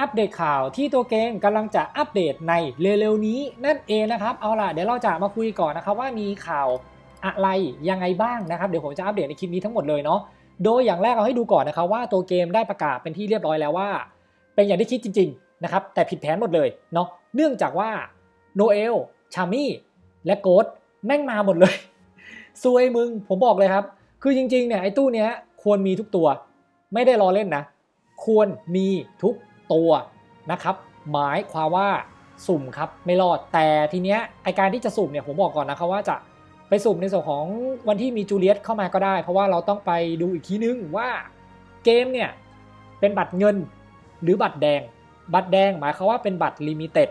อัปเดตข่าวที่ตัวเกมกำลังจะอัปเดตในเร็วๆนี้นั่นเองนะครับ เอาล่ะเดี๋ยวเราจะมาคุยก่อนนะครับว่ามีข่าวอะไรยังไงบ้างนะครับ เดี๋ยวผมจะอัปเดตในคลิปนี้ทั้งหมดเลยเนาะโดยอย่างแรกเอาให้ดูก่อนนะครับว่าตัวเกมได้ประกาศเป็นที่เรียบร้อยแล้วว่า เป็นอย่างที่คิดจริง ๆ นะครับ แต่ผิดแผนหมดเลยเนาะเนื่องจากว่าโนเอลชามี่และโกดแม่งมาหมดเลยซวยมึงผมบอกเลยครับ คือจริงๆเนี่ยไอ้ตู้เนี้ยควรมีทุกตัว ไม่ได้รอเล่นนะ ควรมีทุก ตัวนะครับหมายความว่าสุ่มครับไม่รอดแต่ทีเนี้ยไอการที่จะสุ่มเนี่ยผมบอกก่อนนะครับว่าจะไปสุ่มในส่วนของวันที่มีจูเลียตเข้ามาก็ได้ เพราะว่าเราต้องไปดูอีกทีนึงว่าเกมเนี่ยเป็นบัตรเงินหรือบัตรแดง บัตรแดงหมายความว่าเป็นบัตรลิมิเต็ด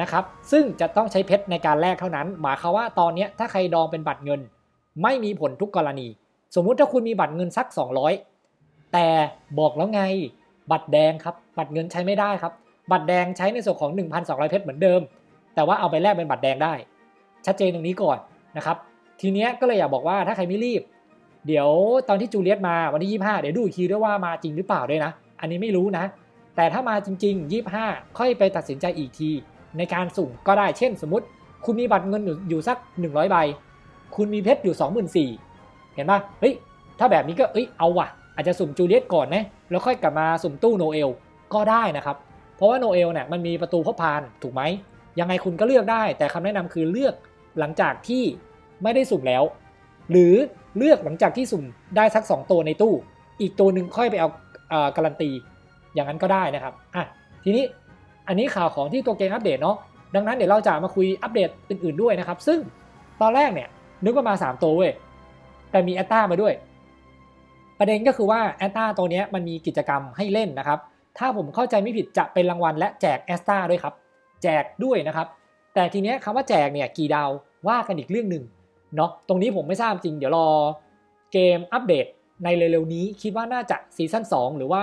นะครับซึ่งจะต้องใช้เพชรในการแลกเท่านั้น หมายความว่าตอนเนี้ยถ้าใครดองเป็นบัตรเงิน ไม่มีผลทุกกรณี สมมุติถ้าคุณมีบัตรเงินสัก 200 แต่บอกแล้วไง บัตรแดงครับ บัตรเงินใช้ไม่ได้ครับ บัตรแดงใช้ในส่วนของ 1,200 เพชรเหมือนเดิม แต่ว่าเอาไปแลกเป็นบัตรแดงได้ ชัดเจนตรงนี้ก่อนนะครับ ทีเนี้ยก็เลยอยากบอกว่าถ้าใครไม่รีบ เดี๋ยวตอนที่จูเลียตมาวันที่ 25 เดี๋ยวดูอีกทีด้วยว่ามาจริงหรือเปล่าด้วยนะ อันนี้ไม่รู้นะ แต่ถ้ามาจริง ๆ 25 ค่อยไปตัดสินใจอีกที ในการสุ่มก็ได้ เช่น สมมติ คุณมีบัตรเงินอยู่สัก 100 ใบ คุณมีเพชรอยู่ 24,000เห็นปะเฮ้ย ถ้าแบบนี้ก็เอ้ย เอาว่ะ อาจจะสุ่มจูเลียตก่อนนะแล้วค่อยกลับมาสุ่มตู้โนเอลก็ได้นะครับ เพราะว่าโนเอลเนี่ยมันมีประตูพบพานถูกไหมยังไงคุณก็เลือกได้ แต่คำแนะนำคือเลือกหลังจากที่ไม่ได้สุ่มแล้ว หรือเลือกหลังจากที่สุ่มได้สัก 2 ตัวในตู้ อีกตัวหนึ่งค่อยไปเอาเอ่อการันตี อย่างนั้นก็ได้นะครับอะทีนี้อันนี้ข่าวของที่ตัวเกมอัปเดตเนาะดังนั้นเดี๋ยวเราจะมาคุยอัปเดตอื่นๆด้วยนะครับ ซึ่งตอนแรกเนี่ยนึกว่ามา 3 ตัวเว้ยแต่มีแอตตามาด้วย ประเด็นก็คือว่าแอตตาตัวนี้มันมีกิจกรรมให้เล่นนะครับ ถ้าผมเข้าใจไม่ผิดจะเป็นรางวัลและแจกแอสตาด้วยครับ แจกด้วยนะครับ แต่ทีเนี้ยคำว่าแจกเนี่ยกี่ดาวว่ากันอีกเรื่องหนึ่งเนาะตรงนี้ผมไม่ทราบจริง เดี๋ยวรอเกมอัปเดตในเร็วๆนี้ คิดว่าน่าจะซีซั่น2หรือว่า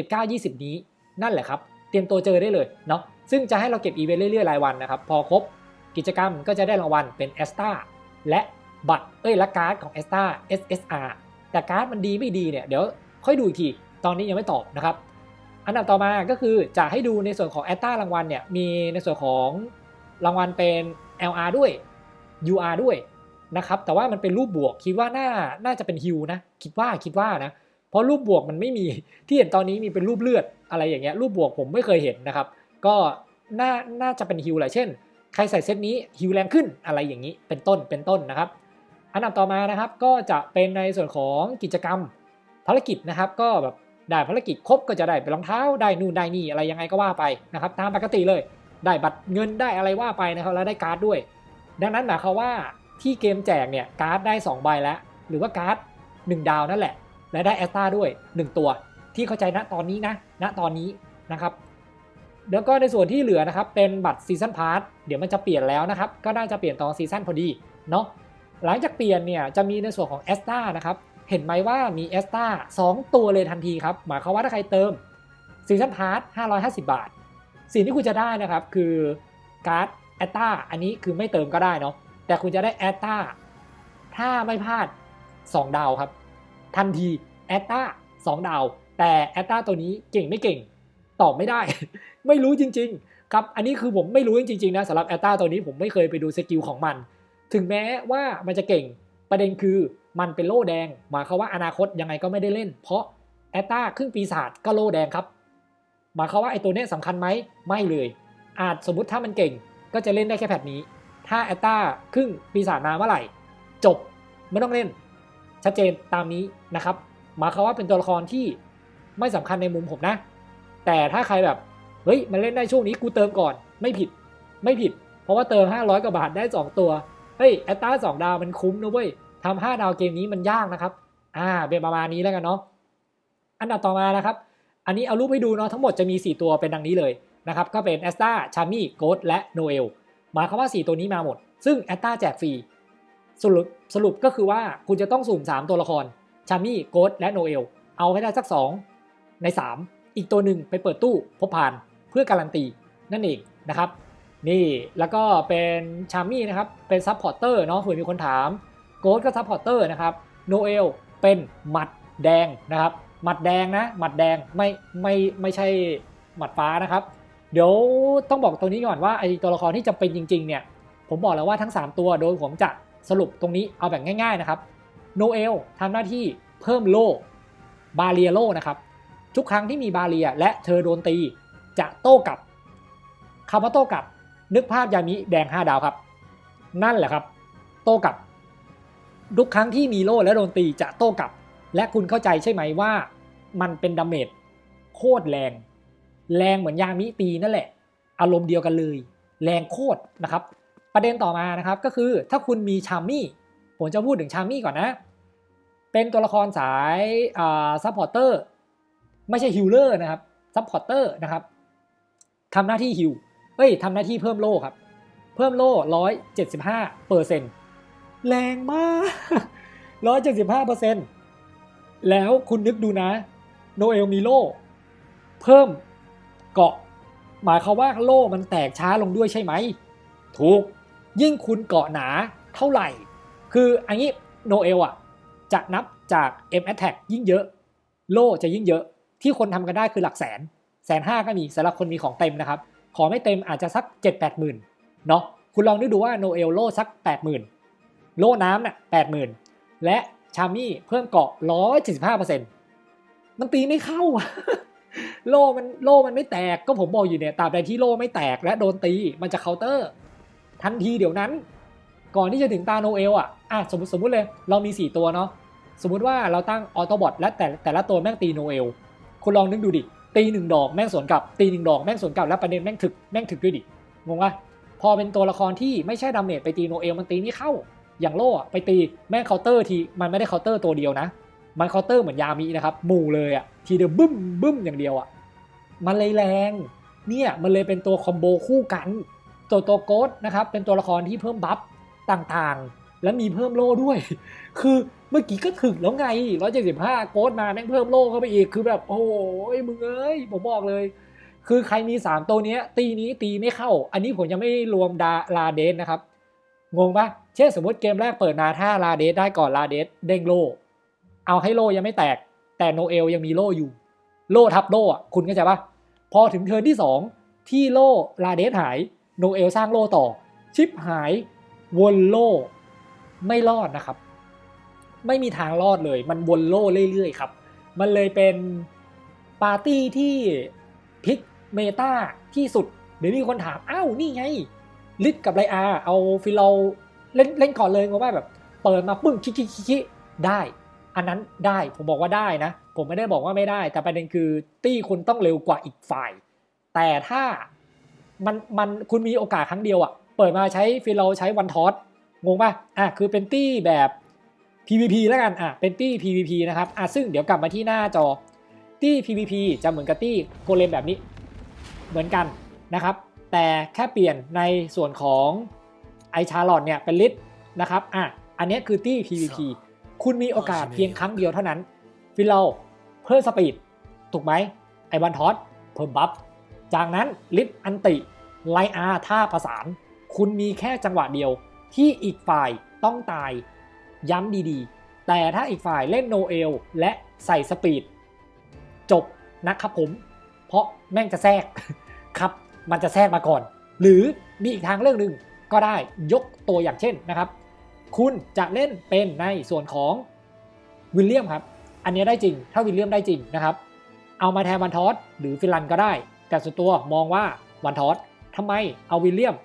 19-20 นี้นั่นแหละครับ เตรียมตัวเจอได้เลยเนาะซึ่งจะให้เราเก็บอีเวนต์เรื่อยๆรายวันนะครับ พอครบกิจกรรมก็จะได้รางวัลเป็นแอสตาและบัตรเอ้ยและการ์ดของ a s t a SSR แต่การ์ดมันดีไม่ดีเนี่ยเดี๋ยวค่อยดูอีกที ตอนนี้ยังไม่ตอบนะครับ อันดับต่อมาก็คือจะให้ดูในส่วนของ a s t a รางวัลเนี่ยมีในส่วนของรางวัลเป็น LR ด้วย UR ด้วยนะครับแต่ว่ามันเป็นรูปบวกคิดว่าน่าน่าจะเป็นฮิวนะคิดว่าคิดว่านะเพราะรูปบวกมันไม่มีที่เห็นตอนนี้มีเป็นรูปเลือดอะไรอย่างเงี้ยรูปบวกผมไม่เคยเห็นนะครับ ก็น่าน่าจะเป็นฮิวแหละเช่น ใครใส่เซตนี้ฮิวแรงขึ้นอะไรอย่างนี้เป็นต้นเป็นต้นนะครับ อันดับต่อมานะครับก็จะเป็นในส่วนของกิจกรรมภารกิจนะครับ ก็แบบได้ภารกิจครบก็จะได้เป็นรองเท้าได้นู่นได้นี่อะไรยังไงก็ว่าไปนะครับตามปกติเลย ได้บัตรเงินได้อะไรว่าไปนะครับแล้วได้การ์ดด้วย ดังนั้นหมายความว่าที่เกมแจกเนี่ยการ์ดได้ 2 ใบแล้ว หรือว่าการ์ด 1 ดาวนั่นแหละ และได้แอสตาด้วย 1 ตัว ที่เข้าใจณตอนนี้นะณตอนนี้นะครับแล้วก็ในส่วนที่เหลือนะครับเป็นบัตรซีซันพาร์ทเดี๋ยวมันจะเปลี่ยนแล้วนะครับ ก็น่าจะเปลี่ยนตอนซีซันพอดีเนาะ หลังจากเปลี่ยนเนี่ยจะมีในส่วนของแอสตานะครับเห็นไหมว่ามีแอสตา2ตัวเลยทันทีครับหมายความว่าถ้าใครเติมซีซันพาร์ท550 บาท สิ่งที่คุณจะได้นะครับคือการ์ดแอตตาอันนี้คือไม่เติมก็ได้เนาะแต่คุณจะได้แอตตาถ้าไม่พลาด 2 ดาวครับ ทันทีแอตตา2 ดาว แต่แอตตาตัวนี้เก่งไม่เก่ง ตอบไม่ได้ ไม่รู้จริง ๆ ครับ อันนี้คือผมไม่รู้จริงๆนะสำหรับแอตตาตัวนี้ผมไม่เคยไปดูสกิลของมัน ถึงแม้ว่ามันจะเก่งประเด็นคือมันเป็นโล่แดง หมายความว่าอนาคตยังไงก็ไม่ได้เล่น เพราะแอตตาครึ่งปีศาจก็โล่แดงครับ หมายความว่าไอ้ตัวนี้สำคัญไหมไม่เลย อาจสมมติถ้ามันเก่งก็จะเล่นได้แค่แพทนี้ ถ้าแอตตาครึ่งปีศาจมาเมื่อไหร่ จบไม่ต้องเล่น ชัดเจนตามนี้นะครับหมายความว่าเป็นตัวละครที่ไม่สำคัญในมุมผมนะ แต่ถ้าใครแบบเฮ้ยมันเล่นได้ช่วงนี้กูเติมก่อนไม่ผิดไม่ผิด เพราะว่าเติม 500กว่าบาทได้ 2 ตัว เฮ้ยแอตตาสองดาวมันคุ้มนะเว้ยทำห้าดาวเกมนี้มันยากนะครับ อ่าเป็นประมาณนี้แล้วกันเนาะอันดับต่อมานะครับ อันนี้เอารูปให้ดูเนาะทั้งหมดจะมี 4 ตัวเป็นดังนี้เลยนะครับก็เป็นแอสตาชามี่โกดและโนเอลหมายความว่า 4 ตัวนี้มาหมด ซึ่งแอสตาแจกฟรีสรุปสรุปก็คือว่าคุณจะต้องสุ่ม 3 ตัวละครชามี่โกดและโนเอลเอาให้ได้สัก 2 ใน 3 อีกตัวหนึ่งไปเปิดตู้พบผ่านเพื่อการันตีนั่นเองนะครับ นี่แล้วก็เป็นชามี่นะครับ เป็นซับพอร์เตอร์เนาะเผื่อมีคนถามโกดก็ซับพอร์เตอร์นะครับโนเอลเป็นหมัดแดงนะครับหมัดแดงนะหมัดแดงไม่ไม่ไม่ใช่หมัดฟ้านะครับ เดี๋ยวต้องบอกตรงนี้ก่อนว่าไอตัวละครที่จะเป็นจริงๆเนี่ยผมบอกแล้วว่าทั้ง 3 ตัวโดยผมจะสรุปตรงนี้เอาแบบง่าย ๆนะครับโนเอลทำหน้าที่เพิ่มโล่บาเรียโล่นะครับทุกครั้งที่มีบาเรียและเธอโดนตีจะโต้กลับคำว่าโต้กลับ นึกภาพยามิแดง 5 ดาวครับ นั่นแหละครับ โต้กลับ ทุกครั้งที่มีโล่และโดนตีจะโต้กลับ และคุณเข้าใจใช่ไหมว่า มันเป็นดาเมจโคตรแรง แรงเหมือนยามิตีนั่นแหละ อารมณ์เดียวกันเลย แรงโคตรนะครับ ประเด็นต่อมานะครับก็คือถ้าคุณมีชามี่ผมจะพูดถึงชามี่ก่อนนะ เป็นตัวละครสายซัพพอร์เตอร์ไม่ใช่ฮิลเลอร์นะครับซัพพอร์เตอร์นะครับทำหน้าที่ฮิล เอ้ยทำหน้าที่เพิ่มโล่ครับ เพิ่มโล่ร้อยเจ็ดสิบห้าเปอร์เซ็นต์แรงมากร้อยเจ็ดสิบห้าเปอร์เซ็นต์แล้วคุณนึกดูนะ โนเอลมีโล่เพิ่มเกาะ หมายความว่าโล่มันแตกช้าลงด้วยใช่ไหม ถูก ยิ่งคุณเกาะหนาเท่าไหร่ คืออันนี้โนเอลอะ จะนับจาก M Attack ยิ่งเยอะ โล่จะยิ่งเยอะ ที่คนทำกันได้คือหลักแสน แสนห้าก็มีสำหรับคนมีของเต็มนะครับ ขอไม่เต็มอาจจะสัก 7 8หมื่นเนาะคุณลองนึกดูว่าโนเอลโล่สัก 8 0,000 โล่น้ำน่ะ8 0,000 และชามี่เพิ่มเกาะ 175%มันตีไม่เข้า โล่มันโล่มันไม่แตกก็ผมบอกอยู่เนี่ยตราบใดที่โล่ไม่แตกและโดนตีมันจะเคาน์เตอร์ ทันทีเดี๋ยวนั้น ก่อนที่จะถึงตาโนเอลอะอะสมมติสมมติเลยเรามี 4 ตัวเนาะสมมุติว่าเราตั้งออโตบอทและแต่แต่ละตัวแม่งตีโนเอลคุณลองนึกดูดิ ตีหนึ่งดอกแม่งสวนกลับ ตีหนึ่งดอกแม่งสวนกลับแล้วประเด็นแม่งถึกแม่งถึกด้วยดิงงปะพอเป็นตัวละครที่ไม่ใช่ดาเมจไปตีโนเอลมันตีไม่เข้า อย่างโล่ไปตีแม่งเคาน์เตอร์ทีมันไม่ได้เคาน์เตอร์ตัวเดียวนะ มันเคาน์เตอร์เหมือนยามีนะครับหมู่เลยอะทีเดียวบึ้มบึ้มอย่างเดียวอะมันเลยแรงเนี่ยมันเลยเป็นตัวคอมโบคู่กันตัวตัวโกดนะครับเป็นตัวละครที่เพิ่มบัฟต่างๆ และมีเพิ่มโล่ด้วย คือ เมื่อกี้ก็ถึงแล้วไง 175โกดมาแม่งเพิ่มโล่เข้าไปอีก คือแบบโอ้ยมึงเอ้ย ผมบอกเลย คือใครมี 3 ตัวนี้ตีนี้ตีไม่เข้า อันนี้ผมยังไม่รวมดาลาเดสนะครับ งงปะเช่นสมมติเกมแรกเปิดมาถ้าลาเดสได้ก่อนลาเดสเด้งโล่ เอาให้โล่ยังไม่แตก แต่โนเอลยังมีโล่อยู่ โล่ทับโล่อะคุณเข้าใจปะพอถึงเทิร์นที่ 2 ที่โล่ลาเดสหายโนเอลสร้างโล่ต่อ ชิปหายวนโล่ไม่รอดนะครับ ไม่มีทางรอดเลย มันวนโล่เรื่อยๆครับ มันเลยเป็นปาร์ตี้ที่พลิกเมตาที่สุดเดี๋ยวมีคนถามอ้าวนี่ไงลิทกับไลอาเอาฟิลเราเล่นเล่นก่อนเลยงงว่าแบบเปิดมาปึ้งคิคิคิได้ อันนั้นได้ผมบอกว่าได้นะ ผมไม่ได้บอกว่าไม่ได้ แต่ประเด็นคือตี้คุณต้องเร็วกว่าอีกฝ่าย แต่ถ้ามันมันคุณมีโอกาสครั้งเดียวอะ่ะ เปิดมาใช้ฟิลเราใช้วันทอสงงป่ะอะคือเป็นตี้แบบ PVP แล้วกันอะเป็นตี้ PVP นะครับอะซึ่งเดี๋ยวกลับมาที่หน้าจอตี้ PVP จะเหมือนกับตี้โกเลมแบบนี้เหมือนกันนะครับ แต่แค่เปลี่ยนในส่วนของไอชาร์ลอตเนี่ยเป็นลิทนะครับอะอันนี้คือตี้ PVP คุณมีโอกาสเพียงครั้งเดียวเท่านั้น ฟิลเราเพิ่มสปีดถูกไหมไอวันทอสเพิ่มบัฟจากนั้นลิทอันติไลอาท่าประสาน คุณมีแค่จังหวะเดียวที่อีกฝ่ายต้องตาย ย้ำดีๆ แต่ถ้าอีกฝ่ายเล่นโนเอลและใส่สปีด จบนะครับผม เพราะแม่งจะแทรกครับ มันจะแทรกมาก่อน หรือมีอีกทางเรื่องหนึ่งก็ได้ยกตัวอย่างเช่นนะครับ คุณจะเล่นเป็นในส่วนของวิลเลียมครับ อันนี้ได้จริง ถ้าวิลเลียมได้จริงนะครับ เอามาแทนวันทอสหรือฟิลันก็ได้ แต่ส่วนตัวมองว่าวันทอสทำไมเอาวิลเลียม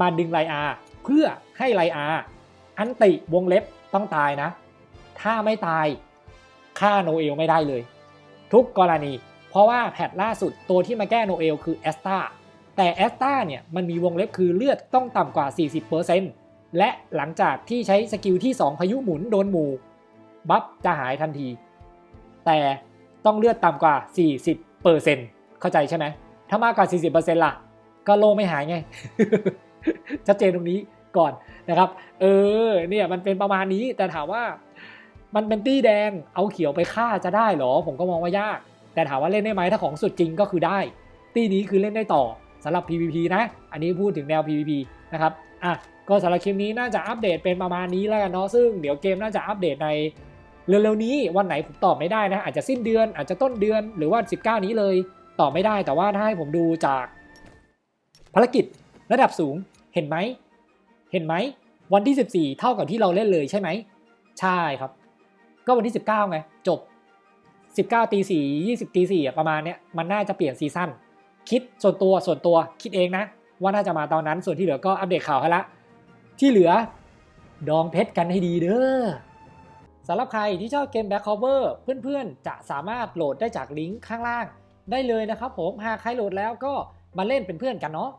มาดึงไลอาเพื่อให้ไลอา อันติวงเล็บต้องตายนะ ถ้าไม่ตายฆ่าโนเอลไม่ได้เลย ทุกกรณี เพราะว่าแพทล่าสุดตัวที่มาแก้โนเอลคือแอสตาแต่แอสตาเนี่ยมันมีวงเล็บคือเลือดต้องต่ำกว่า 40%และหลังจากที่ใช้สกิลที่ 2 พายุหมุนโดนหมู่บัฟจะหายทันที แต่ต้องเลือดต่ำกว่า 40%เข้าใจใช่ไหมถ้ามากกว่า 40%ล่ะ ก็โลไม่หายไงชัดเจนตรงนี้ ก่อนนะครับ เออเนี่ยมันเป็นประมาณนี้แต่ถามว่ามันเป็นตี้แดงเอาเขียวไปฆ่าจะได้เหรอ ผมก็มองว่ายาก แต่ถามว่าเล่นได้ไหมถ้าของสุดจริงก็คือได้ ตี้นี้คือเล่นได้ต่อสำหรับ PVP นะ อันนี้พูดถึงแนว PVP นะครับอะก็สำหรับคลิปนี้น่าจะอัปเดตเป็นประมาณนี้แล้วกันเนาะซึ่งเดี๋ยวเกมน่าจะอัปเดตในเร็วๆนี้วันไหนผมตอบไม่ได้นะ อาจจะสิ้นเดือนอาจจะต้นเดือนหรือว่า 19 นี้เลยตอบไม่ได้แต่ว่าถ้าให้ผมดูจากภารกิจระดับสูงเห็นไหม เห็นไหมวันที่ 14 เท่ากับที่เราเล่นเลยใช่ไหม ใช่ครับ ก็วันที่ 19 ไง จบ 19ตี4 20ตี4อ่ประมาณเนี้ยมันน่าจะเปลี่ยนซีซั่นคิดส่วนตัวส่วนตัวคิดเองนะ ว่าน่าจะมาตอนนั้นส่วนที่เหลือก็อัปเดตข่าวให้ละ ที่เหลือดองเพชรกันให้ดีเด้อสำหรับใครที่ชอบเกม Back Cover เพื่อนๆ จะสามารถโหลดได้จากลิงก์ข้างล่างได้เลยนะครับผมหากใครโหลดแล้วก็มาเล่นเป็นเพื่อนกันเนาะ